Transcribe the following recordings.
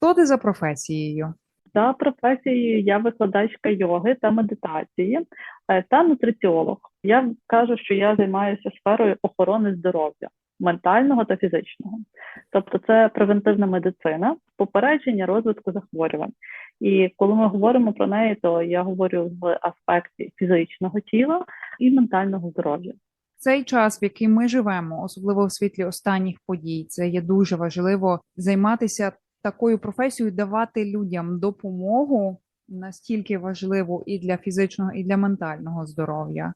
Хто ти за професією? За професією я викладачка йоги та медитації е, та нутриціолог. Я кажу, що я займаюся сферою охорони здоров'я ментального та фізичного. Тобто це превентивна медицина, попередження розвитку захворювань. І коли ми говоримо про неї, то я говорю в аспекті фізичного тіла і ментального здоров'я. Цей час, в який ми живемо, особливо в світлі останніх подій, це є дуже важливо займатися такою професією, давати людям допомогу настільки важливу і для фізичного, і для ментального здоров'я.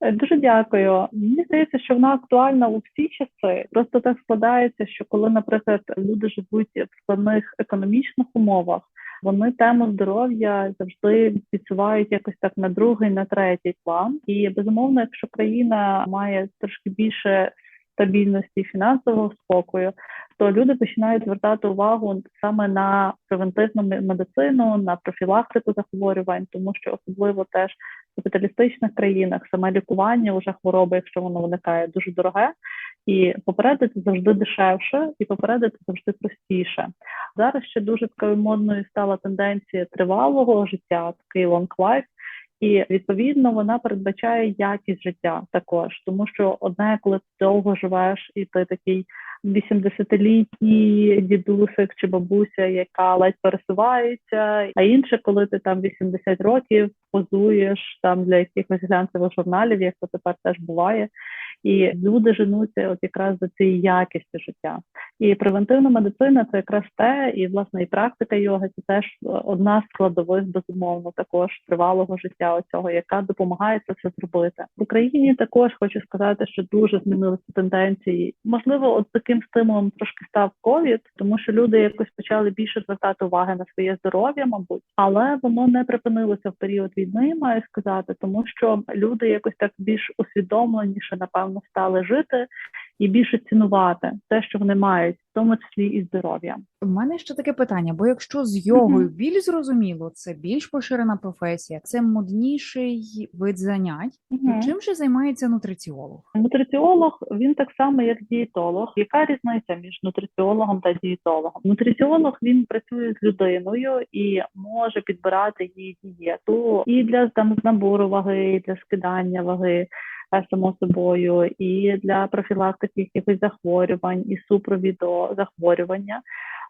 Е, Дуже дякую. Мені здається, що вона актуальна у всі часи. Просто так складається, що коли, наприклад, люди живуть в складних економічних умовах, вони тему здоров'я завжди відсувають якось так на другий, на третій план. І безумовно, якщо країна має трошки більше стабільності фінансового спокою, то люди починають звертати увагу саме на превентивну медицину, на профілактику захворювань, тому що особливо теж в капіталістичних країнах саме лікування вже хвороби, якщо воно виникає, дуже дороге. І попередити завжди дешевше, і попередити завжди простіше. Зараз ще дуже такою модною стала тенденція тривалого життя, такий long life, і відповідно вона передбачає якість життя також, тому що одне, коли ти довго живеш, і ти такий 80-літній дідусик чи бабуся, яка ледь пересувається, а інше, коли ти там 80 років позуєш там для якихось глянцевих журналів, як це тепер теж буває. І люди женуться от якраз за цією якістю життя. І превентивна медицина це якраз те, і власне і практика йоги це теж одна з складових, безумовно, також тривалого життя оцього, яка допомагає це все зробити в Україні. Також хочу сказати, що дуже змінилися тенденції. Можливо, от таким стимулом трошки став ковід, тому що люди якось почали більше звертати уваги на своє здоров'я, мабуть, але воно не припинилося в період війни, маю сказати, тому що люди якось так більш усвідомленіше, напевно стали жити і більше цінувати те, що вони мають, в тому числі і здоров'я. У мене ще таке питання: бо якщо з йогою mm -hmm. більш зрозуміло, це більш поширена професія, це модніший вид занять, mm -hmm. чим же займається нутриціолог? Нутриціолог він так само, як дієтолог. Яка різниця між нутриціологом та дієтологом? Нутриціолог він працює з людиною і може підбирати її дієту і для там набору ваги, і для скидання ваги само собою, і для профілактики якихось захворювань, і супровіду захворювання,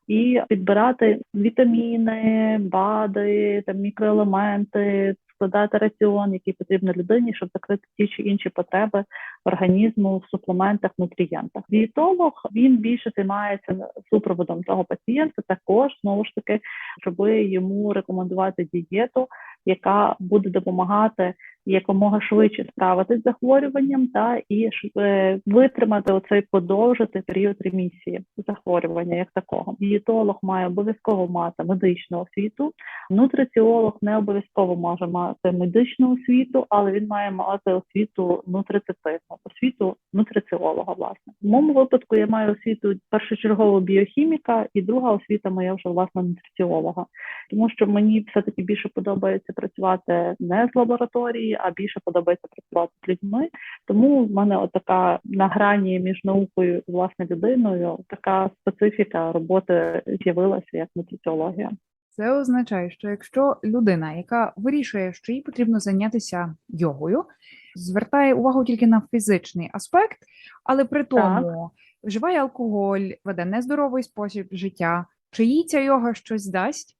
і підбирати вітаміни, БАДи, там мікроелементи, складати раціон, який потрібно людині, щоб закрити ті чи інші потреби організму в суплементах, нутрієнтах. Дієтолог він більше займається супроводом того пацієнта, також знову ж таки, щоб йому рекомендувати дієту, яка буде допомагати якомога швидше справитись з захворюванням, та і е, витримати оцей подовжити період ремісії захворювання як такого. Дієтолог має обов'язково мати медичну освіту. Нутриціолог не обов'язково може мати медичну освіту, але він має мати освіту нутрицептивну, освіту нутриціолога. Власне в моєму випадку я маю освіту першочергово біохіміка, і друга освіта моя вже власне нутриціолога, тому що мені все таки більше подобається працювати не з лабораторії а більше подобається працювати з людьми. Тому в мене така на грані між наукою і власне людиною така специфіка роботи з'явилася як нутриціологія. Це означає, що якщо людина, яка вирішує, що їй потрібно зайнятися йогою, звертає увагу тільки на фізичний аспект, але при тому так. вживає алкоголь, веде нездоровий спосіб життя. Чи їй ця йога щось дасть?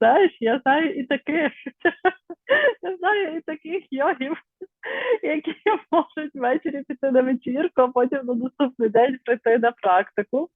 Знаєш, я знаю і таких. Я знаю і таких йогів, які можуть ввечері піти на вечірку, а потім на наступний день прийти на практику.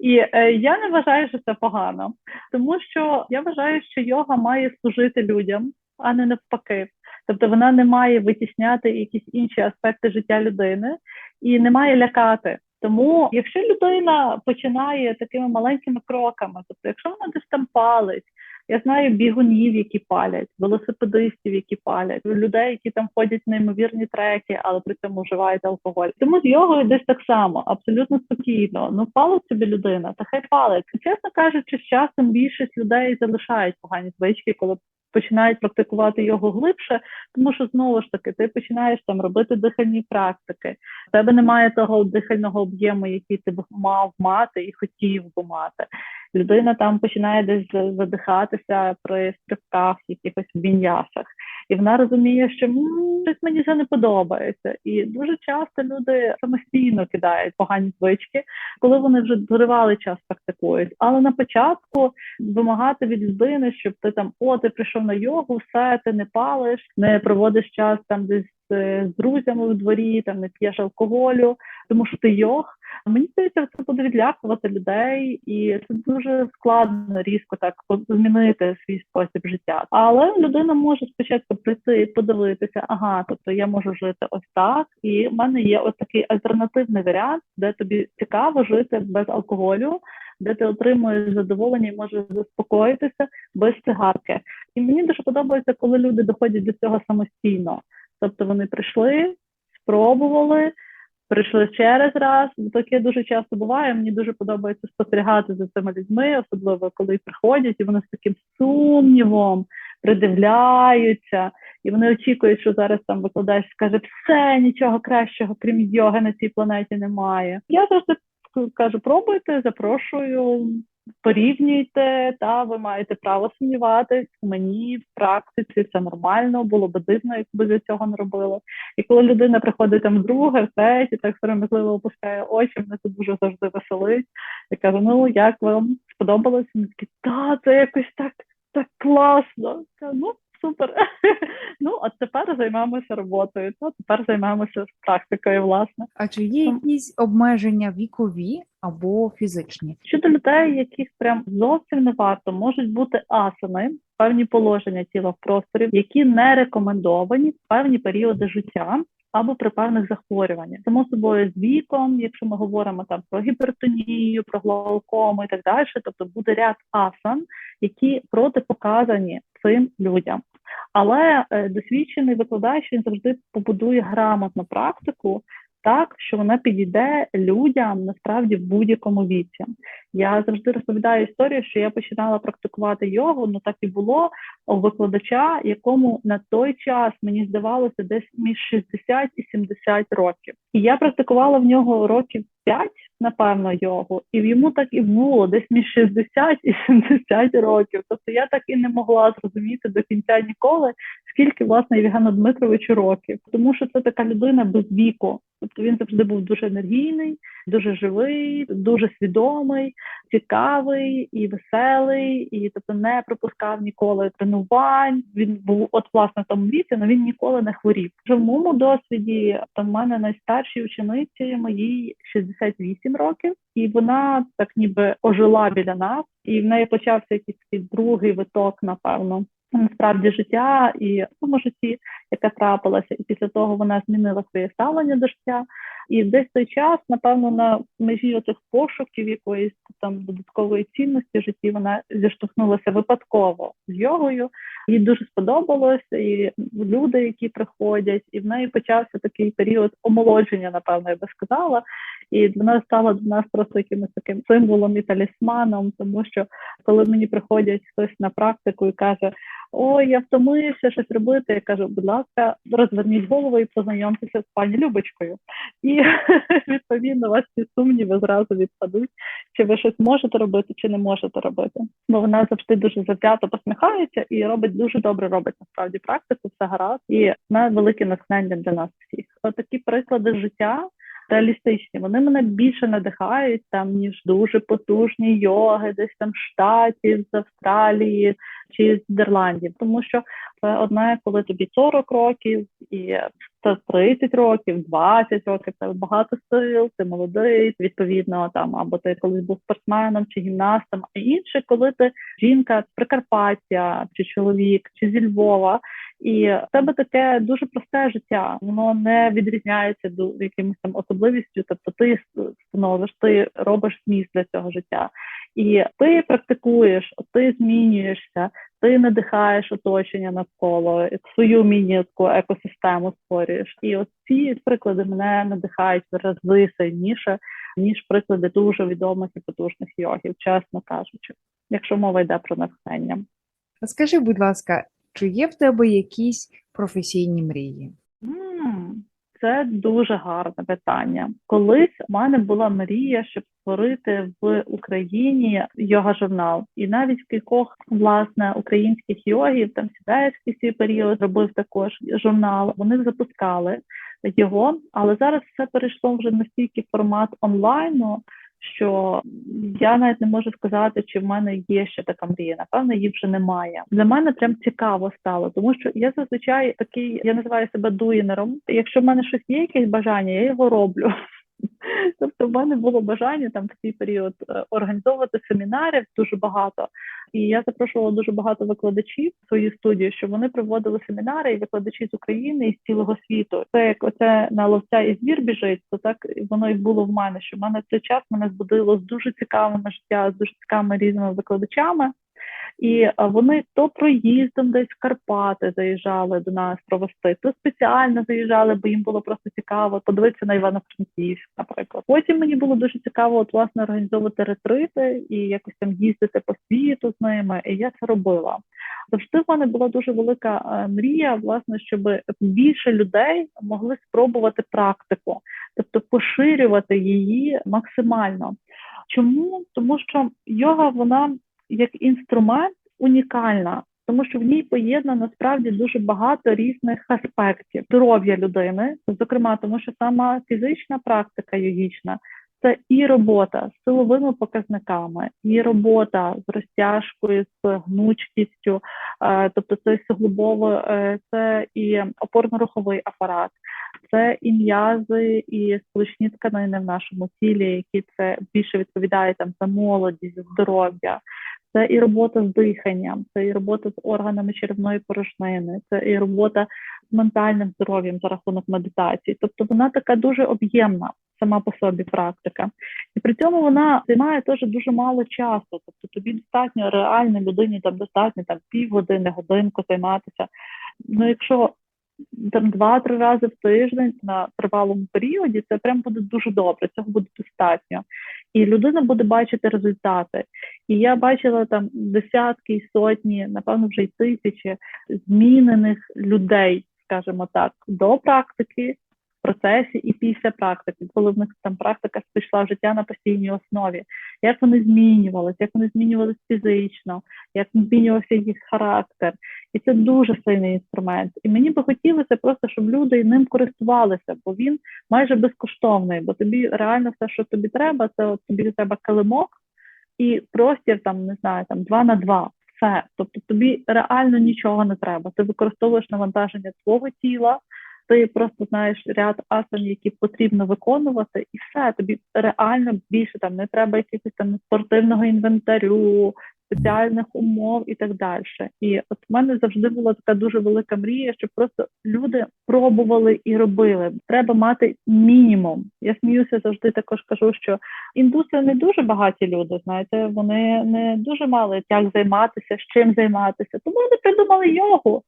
І е, я не вважаю, що це погано, тому що я вважаю, що йога має служити людям, а не навпаки. Тобто вона не має витісняти якісь інші аспекти життя людини і не має лякати. Тому, якщо людина починає такими маленькими кроками, тобто, якщо вона десь там палить, я знаю бігунів, які палять, велосипедистів, які палять, людей, які там ходять в неймовірні треки, але при цьому вживають алкоголь. Тому з йогою десь так само, абсолютно спокійно. Ну палить собі людина, та хай палить. Чесно кажучи, з часом більшість людей залишають погані звички, коли починають практикувати його глибше, тому що знову ж таки ти починаєш там робити дихальні практики. У тебе немає того дихального об'єму, який ти б мав мати і хотів би мати. Людина там починає десь задихатися при стрибках, якихось віньясах. І вона розуміє, що «М, щось мені це не подобається. І дуже часто люди самостійно кидають погані звички, коли вони вже тривалий час практикують. Але на початку вимагати від людини, щоб ти там, о, ти прийшов на йогу, все, ти не палиш, не проводиш час там десь е, з друзями у дворі, там не п'єш алкоголю, тому що ти йог. Мені здається, це буде відлякувати людей, і це дуже складно різко так змінити свій спосіб життя. Але людина може спочатку прийти і подивитися, ага, тобто я можу жити ось так, і в мене є ось такий альтернативний варіант, де тобі цікаво жити без алкоголю, де ти отримуєш задоволення і можеш заспокоїтися без цигарки. І мені дуже подобається, коли люди доходять до цього самостійно. Тобто вони прийшли, спробували, прийшли через раз. Таке дуже часто буває. Мені дуже подобається спостерігати за цими людьми, особливо коли приходять, і вони з таким сумнівом придивляються, і вони очікують, що зараз там викладач скаже, все, нічого кращого, крім йоги на цій планеті немає. Я завжди кажу, пробуйте, запрошую. Порівнюйте, та ви маєте право сумніватись. Мені в практиці це нормально, було би дивно, якби ви цього не робили. І коли людина приходить там вдруге, в третє, так сором'язливо опускає очі, мене це дуже завжди веселить. Я кажу: ну як вам сподобалось? Вони такі, та це якось так, так класно. Я ну супер. Ну а тепер займаємося роботою. Та тепер займаємося практикою, власне. А чи є якісь обмеження вікові або фізичні? Щодо людей, яких прям зовсім не варто, можуть бути асани, певні положення тіла в просторі, які не рекомендовані в певні періоди життя. Або при певних захворюваннях, само собою з віком, якщо ми говоримо там про гіпертонію, про глаукому і так далі, тобто буде ряд асан, які протипоказані цим людям. Але е, досвідчений викладач він завжди побудує грамотну практику так, що вона підійде людям насправді в будь-якому віці. Я завжди розповідаю історію, що я починала практикувати йогу, ну так і було у викладача, якому на той час мені здавалося десь між 60 і 70 років. І я практикувала в нього років 5, напевно, йогу, і йому так і було десь між 60 і 70 років. Тобто я так і не могла зрозуміти до кінця ніколи, скільки власне Євгену Дмитровичу років, тому що це така людина без віку. Тобто він завжди був дуже енергійний, дуже живий, дуже свідомий, цікавий і веселий, і тобто не пропускав ніколи тренувань. Він був от власне тому віці, але він ніколи не хворів. Вже в моєму досвіді там в мене найстаршій учениці моїй 68 років, і вона так ніби ожила біля нас, і в неї почався якийсь такий другий виток, напевно. Насправді життя і тому житті, яке трапилося, і після того вона змінила своє ставлення до життя. І десь той час, напевно, на межі оцих пошуків якоїсь там додаткової цінності в житті вона зіштовхнулася випадково з йогою. Їй дуже сподобалось, і люди, які приходять, і в неї почався такий період омолодження, напевно, я би сказала. І вона стала для нас просто якимось таким символом і талісманом, тому що коли мені приходять хтось на практику і каже, ой, я втомився щось робити, я кажу, будь ласка, розверніть голову і познайомтеся з пані Любочкою. І відповідно вас ці сумніви зразу відпадуть, чи ви щось можете робити, чи не можете робити. Бо вона завжди дуже завзято посміхається і робить дуже добре робить насправді практику, все гаразд, і вона велике натхнення для нас всіх. Отакі приклади життя реалістичні. Вони мене більше надихають там, ніж дуже потужні йоги, десь там штатів, з Австралії чи з Нідерландів. Тому що це одне, коли тобі 40 років і це 30 років, 20 років, це багато сил, ти молодий, відповідно там, або ти колись був спортсменом чи гімнастом, а інше, коли ти жінка з Прикарпаття, чи чоловік, чи зі Львова. І в тебе таке дуже просте життя, воно не відрізняється до якимось там особливістю. Тобто ти становиш, ти робиш зміст для цього життя, і ти практикуєш, ти змінюєшся, ти надихаєш оточення навколо свою міні-таку екосистему створюєш. І от ці приклади мене надихають в рази сильніше ніж приклади дуже відомих і потужних йогів, чесно кажучи, якщо мова йде про натхнення. Скажи, будь ласка, чи є в тебе якісь професійні мрії? Це дуже гарне питання. Колись у мене була мрія, щоб створити в Україні йога журнал, і навіть кількох власне українських йогів, там сідаєвський свій період робив також журнал. Вони запускали його, але зараз все перейшло вже настільки формат онлайну. Що я навіть не можу сказати, чи в мене є ще така мрія. Напевно, її вже немає. Для мене прям цікаво стало, тому що я зазвичай такий, я називаю себе дуїнером. Якщо в мене щось є, якесь бажання, я його роблю. Тобто, в мене було бажання там в цей період е, організовувати семінарів дуже багато, і я запрошувала дуже багато викладачів в свою студію, щоб вони проводили семінари і викладачі з України і з цілого світу. Це як оце на ловця і звір біжить, то так воно і було в мене. Що в мене цей час мене збудило з дуже цікавими життя, з дуже цікавими різними викладачами. І вони то проїздом десь в Карпати заїжджали до нас провести, то спеціально заїжджали, бо їм було просто цікаво подивитися на Івано-Франківськ, наприклад. Потім мені було дуже цікаво от, власне організовувати ретрити і якось там їздити по світу з ними. І я це робила. Завжди в мене була дуже велика мрія, власне, щоб більше людей могли спробувати практику, тобто поширювати її максимально. Чому? Тому що йога вона як інструмент унікальна, тому що в ній поєднано насправді дуже багато різних аспектів здоров'я людини, зокрема, тому що сама фізична практика йогічна це і робота з силовими показниками, і робота з розтяжкою, з гнучкістю, е, тобто це суглобово, е, це і опорно-руховий апарат, це і м'язи, і сполучні тканини в нашому тілі, які це більше відповідає там за молодість, здоров'я. Це і робота з диханням, це і робота з органами черевної порожнини, це і робота з ментальним здоров'ям за рахунок медитації. Тобто вона така дуже об'ємна сама по собі практика, і при цьому вона займає теж дуже мало часу. Тобто тобі достатньо реально людині там достатньо там півгодини, годинку займатися. Ну якщо там два-три рази в тиждень на тривалому періоді, це прям буде дуже добре. Цього буде достатньо, і людина буде бачити результати. І я бачила там десятки і сотні, напевно, вже й тисячі змінених людей, скажімо так, до практики. В процесі і після практики, коли в них там практика пішла в життя на постійній основі, як вони змінювалися, як вони змінювалися фізично, як змінювався їх характер, і це дуже сильний інструмент. І мені би хотілося просто, щоб люди ним користувалися, бо він майже безкоштовний. Бо тобі реально все, що тобі треба, це от тобі треба килимок і простір там не знаю, там два на два. Все, тобто тобі реально нічого не треба. Ти використовуєш навантаження свого тіла, ти просто знаєш ряд асан, які потрібно виконувати, і все тобі реально більше там не треба якихось там спортивного інвентарю, спеціальних умов і так далі. І от в мене завжди була така дуже велика мрія, щоб просто люди пробували і робили. Треба мати мінімум. Я сміюся завжди. Також кажу, що індуси не дуже багаті люди. Знаєте, вони не дуже мали як займатися, з чим займатися. Тому вони придумали йогу.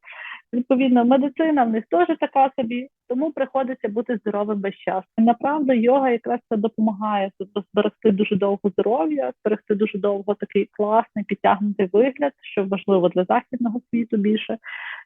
Відповідно, медицина в них теж така собі, тому приходиться бути здоровим весь час. Направду йога якраз це допомагає зберегти дуже довго здоров'я, зберегти дуже довго такий класний підтягнутий вигляд, що важливо для західного світу більше.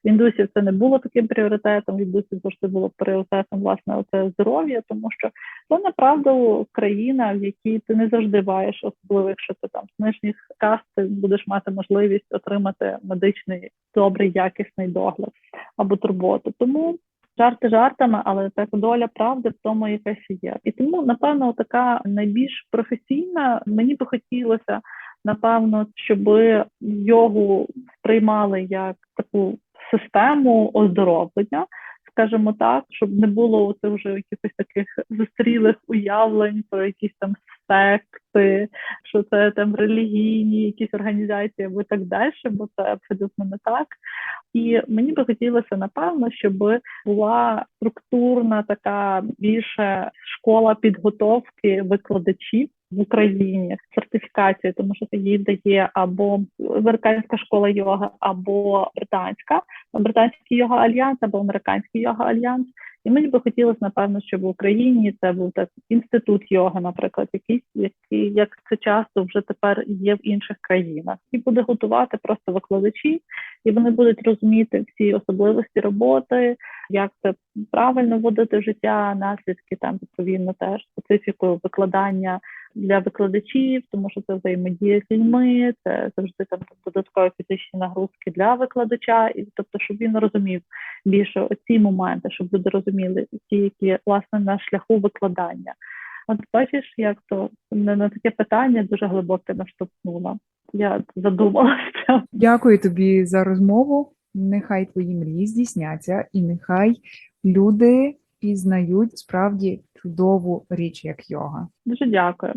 В індусів це не було таким пріоритетом. В індусів завжди було пріоритетом власне оце здоров'я, тому що це направду країна, в якій ти не завжди маєш, особливо якщо ти там з нижніх каст, ти будеш мати можливість отримати медичний добрий якісний догляд або турботу. Тому жарти жартами, але так доля правди в тому якась є. І тому, напевно, така найбільш професійна мені би хотілося, напевно, щоб йогу сприймали як таку систему оздоровлення. Скажімо так, щоб не було це вже якихось таких зустрілих уявлень про якісь там секти, що це там релігійні якісь організації або так далі, бо це абсолютно не так. І мені би хотілося напевно, щоб була структурна така більше школа підготовки викладачів в Україні сертифікацію, тому що її дає або американська школа йога, або британська, британський йога альянс, або американський йога альянс. І мені би хотілося, напевно, щоб в Україні це був так інститут йоги, наприклад, якийсь, який як це часто вже тепер є в інших країнах, і буде готувати просто викладачі, і вони будуть розуміти всі особливості роботи, як це правильно вводити в життя, наслідки там відповідно теж специфіку викладання для викладачів, тому що це взаємодія з людьми, це завжди там додаткові фізичні нагрузки для викладача, і тобто, щоб він розумів більше оці моменти, щоб люди розуміли ті, які власне на шляху викладання. От бачиш, як то на, таке питання дуже глибоке наштовхнула. Я задумалася. Дякую тобі за розмову. Нехай твої мрії здійсняться, і нехай люди пізнають справді чудову річ, як йога. Дуже дякую.